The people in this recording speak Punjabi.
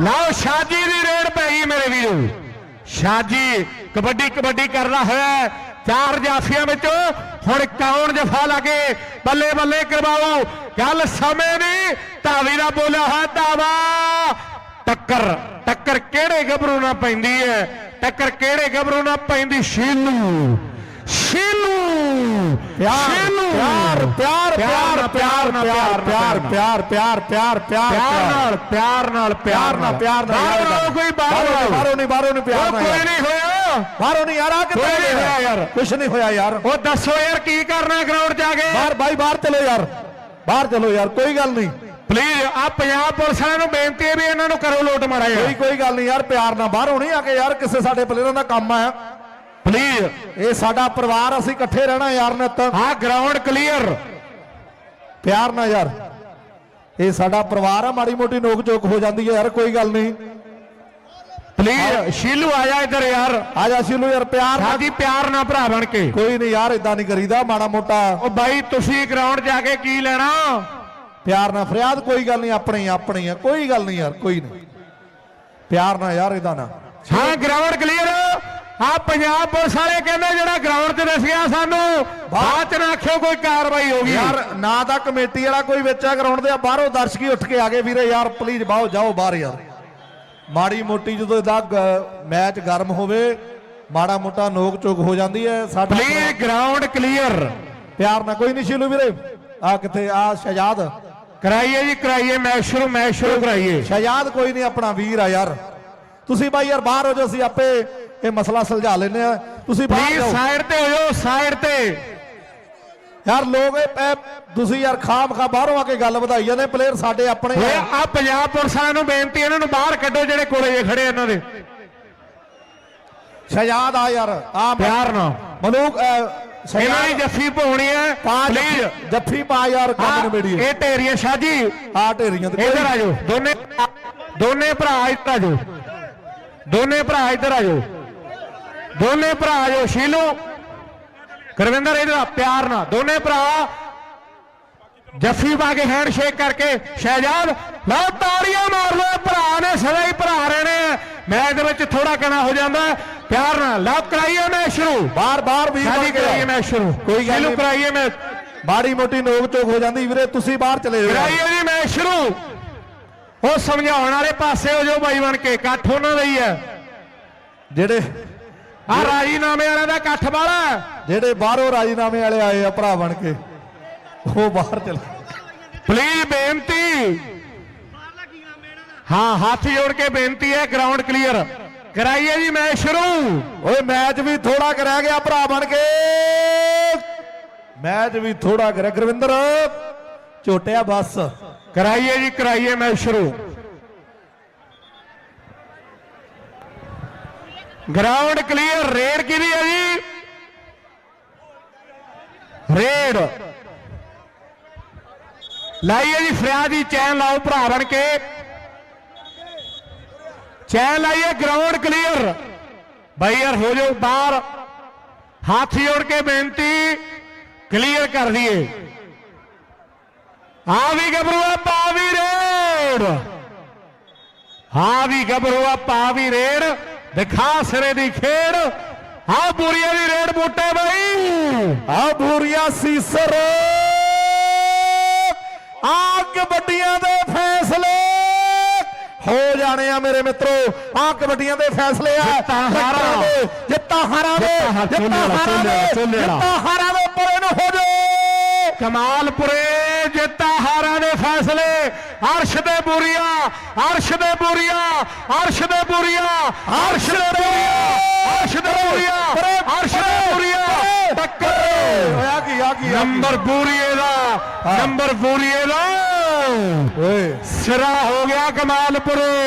ਲਓ ਸ਼ਾਜੀ ਦੀ ਰੇਡ ਪੈ ਗਈ ਮੇਰੇ ਵੀਰੋ। ਸ਼ਾਜੀ ਕਬੱਡੀ ਕਬੱਡੀ ਕਰਦਾ ਹੋਇਆ ਚਾਰ ਜਾਫੀਆਂ ਵਿੱਚੋਂ ਹੁਣ ਕੌਣ ਜਫਾ ਲਾਗੇ? ਬੱਲੇ ਬੱਲੇ ਕਰਵਾਓ। ਗੱਲ ਸਮੇਂ ਦੀ। ਧਾਵੀ ਦਾ ਬੋਲਿਆ ਹੈ ਧਾਵਾ। ਟੱਕਰ ਟੱਕਰ ਕਿਹੜੇ ਗੱਭਰੂ ਨਾਲ ਪੈਂਦੀ ਹੈ? ਟੱਕਰ ਕਿਹੜੇ ਗੱਭਰੂ ਨਾਲ ਪੈਂਦੀ? ਸ਼ੀਲੂ। ਸ਼ੀਲੂ ਸ਼ੀਲੂ ਪਿਆਰ ਪਿਆਰ ਪਿਆਰ ਪਿਆਰ ਪਿਆਰ ਪਿਆਰ ਪਿਆਰ ਪਿਆਰ ਪਿਆਰ ਪਿਆਰ ਪਿਆਰ ਨਾਲ ਪਿਆਰ ਨਾਲ ਪਿਆਰ ਨਾਲ ਪਿਆਰ ਨਾਲ ਬਾਹਰੋਂ ਆਓ, ਕੋਈ ਬਾਹਰੋਂ ਬਾਹਰੋਂ ਨਹੀਂ। ਬਾਹਰੋਂ ਨਹੀਂ ਪਿਆਰ ਉਹ ਨਾਲ। ਕੋਈ ਨਹੀਂ ਹੋਇਆ। ਬਾਹਰੋਂ ਨਹੀਂ ਯਾਰ ਆ ਕੋਈ ਨਹੀਂ ਹੋਇਆ? ਯਾਰ। ਕੁਛ ਨਹੀਂ ਹੋਇਆ ਯਾਰ। ਉਹ ਦੱਸੋ ਯਾਰ ਕੀ ਕਰਨਾ ਗਰਾਊਂਡ ਜਾ ਕੇ? ਬਾਹਰ ਬਾਈ ਬਾਹਰ ਚਲੋ ਯਾਰ। ਬਾਹਰ ਚਲੋ ਯਾਰ ਕੋਈ ਗੱਲ ਨਹੀਂ। ਪਲੀਜ਼ ਆ ਪੰਜਾਬ ਪੁਲਿਸ ਵਾਲਿਆਂ ਨੂੰ ਬੇਨਤੀ ਹੈ ਵੀ ਇਹਨਾਂ ਨੂੰ ਕਰੋ ਲੋਟ ਮਾਰਾ ਕੋਈ ਕੋਈ ਗੱਲ ਨਹੀਂ ਯਾਰ ਪਿਆਰ ਨਾਲ ਬਾਹਰੋਂ ਨਹੀਂ ਆ ਕੇ ਯਾਰ ਕਿਸੇ ਸਾਡੇ ਪਲੇਅਰਾਂ ਦਾ ਕੰਮ ਆ। ਪਲੀਜ਼ ਇਹ ਸਾਡਾ ਪਰਿਵਾਰ ਅਸੀਂ ਇਕੱਠੇ ਰਹਿਣਾ ਯਾਰ ਨਿੱਤ। ਆ ਗਰਾਊਂਡ ਕਲੀਅਰ ਪਿਆਰ ਨਾਲ ਯਾਰ। ਇਹ ਸਾਡਾ ਪਰਿਵਾਰ ਆ ਮਾੜੀ ਮੋਟੀ ਨੋਕ ਝੋਕ ਹੋ ਜਾਂਦੀ ਹੈ ਯਾਰ ਕੋਈ ਗੱਲ ਨਹੀਂ। ਪਲੀਜ਼ ਸ਼ੀਲੂ ਆ ਜਾ ਇੱਧਰ ਯਾਰ। ਆ ਜਾ ਸ਼ੀਲੂ ਯਾਰ ਪਿਆਰ ਨਾਲ। ਸਾਡੀ ਪਿਆਰ ਨਾਲ ਭਰਾ ਬਣ ਕੇ। ਕੋਈ ਨਹੀਂ ਯਾਰ ਇਦਾਂ ਨਹੀਂ ਕਰੀਦਾ ਮਾੜਾ ਮੋਟਾ। ਉਹ ਬਾਈ ਤੁਸੀਂ ਗਰਾਊਂਡ ਜਾ ਕੇ ਕੀ ਲੈਣਾ? ਪਿਆਰ ਨਾਲ ਫਰਿਆਦ ਕੋਈ ਗੱਲ ਨਹੀਂ ਆਪਣੀ ਆਪਣੀ ਆ। ਕੋਈ ਗੱਲ ਨਹੀਂ ਯਾਰ ਕੋਈ ਨਹੀਂ। ਪਿਆਰ ਨਾਲ ਯਾਰ ਇਦਾਂ ਨਾ। ਹਾਂ ਗਰਾਊਂਡ ਕਲੀਅਰ ਆ ਪੰਜਾਬ ਪੁਲਿਸ ਵਾਲੇ ਕਹਿੰਦੇ ਜਿਹੜਾ ਗਰਾਊਂਡ 'ਚ ਦੱਸਿਆ ਸਾਨੂੰ ਬਾਅਦ 'ਚ ਨਾ ਆਖਿਓ ਕੋਈ ਕਾਰਵਾਈ ਹੋ ਗਈ। ਯਾਰ ਨਾ ਤਾਂ ਕਮੇਟੀ ਵਾਲਾ ਕੋਈ ਵਿੱਚ ਆ ਗਰਾਊਂਡ ਦੇ ਬਾਹਰੋਂ ਦਰਸ਼ਕੀ ਉੱਠ ਕੇ ਆ ਗਏ ਵੀਰੇ ਯਾਰ ਪਲੀਜ਼ ਬਾਹੋ ਜਾਓ ਬਾਹਰ ਯਾਰ। ਮਾੜੀ ਮੋਟੀ ਜਦੋਂ ਇਹਦਾ ਮੈਚ ਗਰਮ ਹੋਵੇ ਮਾੜਾ ਮੋਟਾ ਨੋਕ ਚੋਕ ਹੋ ਜਾਂਦੀ ਹੈ ਸਾਡਾ ਪਲੀਜ਼ ਗਰਾਊਂਡ ਕਲੀਅਰ ਪਿਆਰ ਨਾਲ ਕੋਈ ਨਹੀਂ ਸ਼ੀਲੂ ਵੀਰੇ। ਆ ਕਿੱਥੇ ਆ ਸ਼ਹਜ਼ਾਦ। ਕਰਾਈਏ ਜੀ ਕਰਾਈਏ ਮੈਚ ਸ਼ੁਰੂ ਮੈਚ ਸ਼ੁਰੂ ਕਰਾਈਏ। ਸ਼ਹਜ਼ਾਦ ਕੋਈ ਨਹੀਂ ਆਪਣਾ ਵੀਰ ਆ ਯਾਰ। ਤੁਸੀਂ ਬਾਈ ਯਾਰ ਬਾਹਰ ਹੋ ਜਾਓ ਅਸੀਂ ਆਪੇ ਇਹ ਮਸਲਾ ਸੁਲਝਾ ਲੈਨੇ ਆ। ਤੁਸੀਂ ਬਾਹਰ ਜਾਓ। ਸਾਈਡ ਤੇ ਹੋ ਜਾਓ ਸਾਈਡ ਤੇ। ਯਾਰ ਲੋਕ ਤੁਸੀਂ ਯਾਰ ਖਾਮ ਖਾ ਬਾਹਰੋਂ ਆ ਕੇ ਗੱਲ ਵਧਾਈ ਜਾਂਦੇ ਪਲੇਅਰ ਸਾਡੇ ਆਪਣੇ ਆ। ਪੰਜਾਬ ਪੁਲਿਸ ਵਾਲਿਆਂ ਨੂੰ ਬੇਨਤੀ ਇਹਨਾਂ ਨੂੰ ਬਾਹਰ ਕੱਢੋ ਜਿਹੜੇ ਕੋਲੇ ਜੇ ਖੜੇ ਇਹਨਾਂ ਦੇ। ਸ਼ਹਜ਼ਾਦ ਆ ਯਾਰ ਆ ਪਿਆਰ ਨਾਲ। ਮਨੂਕ ਇਹਨਾਂ ਦੀ ਜੱਫੀ ਪਾਉਣੀ ਹੈ ਪਲੀਜ਼ ਜੱਫੀ ਪਾ ਯਾਰ ਕੰਮ ਨਿਬੇੜੀਏ ਇਹ ਢੇਰੀਆਂ ਸ਼ਾਜੀ ਆ ਢੇਰੀਆਂ ਤੇ ਇੱਧਰ ਆ ਜਾਓ ਦੋਨੇ ਦੋਨੇ ਭਰਾ ਇੱਧਰ ਆ ਜਾਓ। ਦੋਨੇ ਭਰਾ ਇੱਧਰ ਆ ਜਾਓ। ਦੋਨੇ ਭਰਾ ਜਾਓ ਸ਼ੀਲੂ ਗੁਰਵਿੰਦਰ ਆ, ਪਿਆਰ ਨਾਲ ਦੋਨੇ ਭਰਾ ਜੱਫੀ ਪਾ ਕੇ ਹੈਂਡ ਸ਼ੇਕ ਕਰਕੇ ਸ਼ਹਿਜਾਦ ਲਓ ਤਾੜੀਆਂ ਮਾਰ ਲਓ ਭਰਾ ਨੇ ਸਦਾ ਹੀ ਭਰਾ ਰਹਿਣੇ ਆ ਮੈਚ ਦੇ ਵਿੱਚ ਥੋੜਾ ਕਣਾ ਹੋ ਜਾਂਦਾ। ਪਿਆਰ ਨਾਲ ਲਓ ਕਰਾਈਏ ਮੈਚ ਸ਼ੁਰੂ। ਬਾਰ ਬਾਰ ਵੀ ਸ਼ਾਦੀ ਕਰਾਈਏ ਮੈਚ ਸ਼ੁਰੂ। ਕੋਈ ਗੱਲ ਨਹੀਂ। ਕਰਾਈਏ ਮੈਚ। ਬਾੜੀ ਮੋਟੀ ਨੋਕ ਚੋਕ ਹੋ ਜਾਂਦੀ। ਵੀਰੇ ਤੁਸੀਂ ਬਾਹਰ ਚਲੇ ਜਾਓ। ਕਰਾਈਏ ਜੀ ਮੈਚ ਸ਼ੁਰੂ। ਉਹ ਸਮਝਾਉਣ ਵਾਲੇ ਪਾਸੇ ਹੋ ਜਾਓ ਬਾਈ ਬਣ ਕੇ। ਇਕੱਠ ਉਹਨਾਂ ਦਾ ਹੀ ਹੈ। ਜਿਹੜੇ ਆ ਰਾਜੀਨਾਮੇ ਵਾਲਿਆਂ ਦਾ ਇਕੱਠ ਵਾਲਾ ਜਿਹੜੇ ਬਾਹਰੋਂ ਰਾਜੀਨਾਮੇ ਵਾਲੇ ਆਏ ਆ ਭਰਾ ਬਣ ਕੇ ਉਹ ਬਾਹਰ ਚਲੇ ਪਲੀਜ਼ ਬੇਨਤੀ। ਹਾਂ ਹੱਥ ਜੋੜ ਕੇ ਬੇਨਤੀ ਹੈ ਗਰਾਊਂਡ ਕਲੀਅਰ ਕਰਾਈਏ ਜੀ ਮੈਚ ਸ਼ੁਰੂ। ਓਏ ਮੈਚ ਵੀ ਥੋੜਾ ਕੁ ਰਹਿ ਗਿਆ ਭਰਾ ਬਣ ਕੇ। ਮੈਚ ਵੀ ਥੋੜਾ ਕੁ ਰਹਿ ਗੁਰਵਿੰਦਰ ਝੋਟਿਆ ਬਸ। ਕਰਾਈਏ ਜੀ ਕਰਾਈਏ ਮੈਚ ਸ਼ੁਰੂ। ग्राउंड क्लियर, रेड की भी अभी रेड। लाइए जी फ्रिया जी, चैन लाओ भरा बन के। चैन लाइए, ग्राउंड क्लियर। भाई यार हो जाओ बार हाथ जोड़ के बेनती, क्लियर कर दिए। आ भी गबरूआ पावी रेड। हाँ भी गबरूआ पावी रेड। ਦਿਖਾ ਸਿਰੇ ਦੀ ਖੇਡ। ਆ ਬੁਰੀਆ ਦੀ ਰੇਡ ਬੂਟੇ ਬਈ। ਆ ਬੂਰੀਆ ਸੀਸਰ ਆ ਕਬੱਡੀਆਂ ਦੇ ਫੈਸਲੇ। ਹੋ ਜਾਣੇ ਆ ਮੇਰੇ ਮਿੱਤਰੋ ਆ ਕਬੱਡੀਆਂ ਦੇ ਫੈਸਲੇ ਆ। ਜਿੱਤਾਂ ਹਾਰਾਂ। ਦੇ, ਜਿੱਤਾਂ ਹਾਰਾਂ ਦੇ ਜਿੱਤਾਂ ਹਾਰਾਂ, ਦੇ ਪਰੇ ਨੂੰ ਹੋ ਜਾਓ ਕਮਾਲਪੁਰੇ ਜਿੱਤਾ ਹਾਰਾਂ ਦੇ ਫੈਸਲੇ। ਅਰਸ਼ ਦੇ ਬੁਰੀਆ ਅਰਸ਼ ਦੇ ਬੁਰੀਆ ਅਰਸ਼ ਦੇ ਬੁਰੀਆ ਅਰਸ਼ ਦੇ ਬੁਰੀਆ ਅਰਸ਼ ਦੇ ਬੁਰੀਆ ਅਰਸ਼ ਦੇ ਬੁਰੀਆ ਟੱਕਰ। ਹੋਇਆ ਕੀ ਆ ਕੀ? ਨੰਬਰ ਬੂਰੀਏ ਦਾ ਨੰਬਰ ਬੂਰੀਏ ਦਾ। ਓਏ। ਸਿਰਾ ਹੋ ਗਿਆ ਕਮਾਲਪੁਰੇ।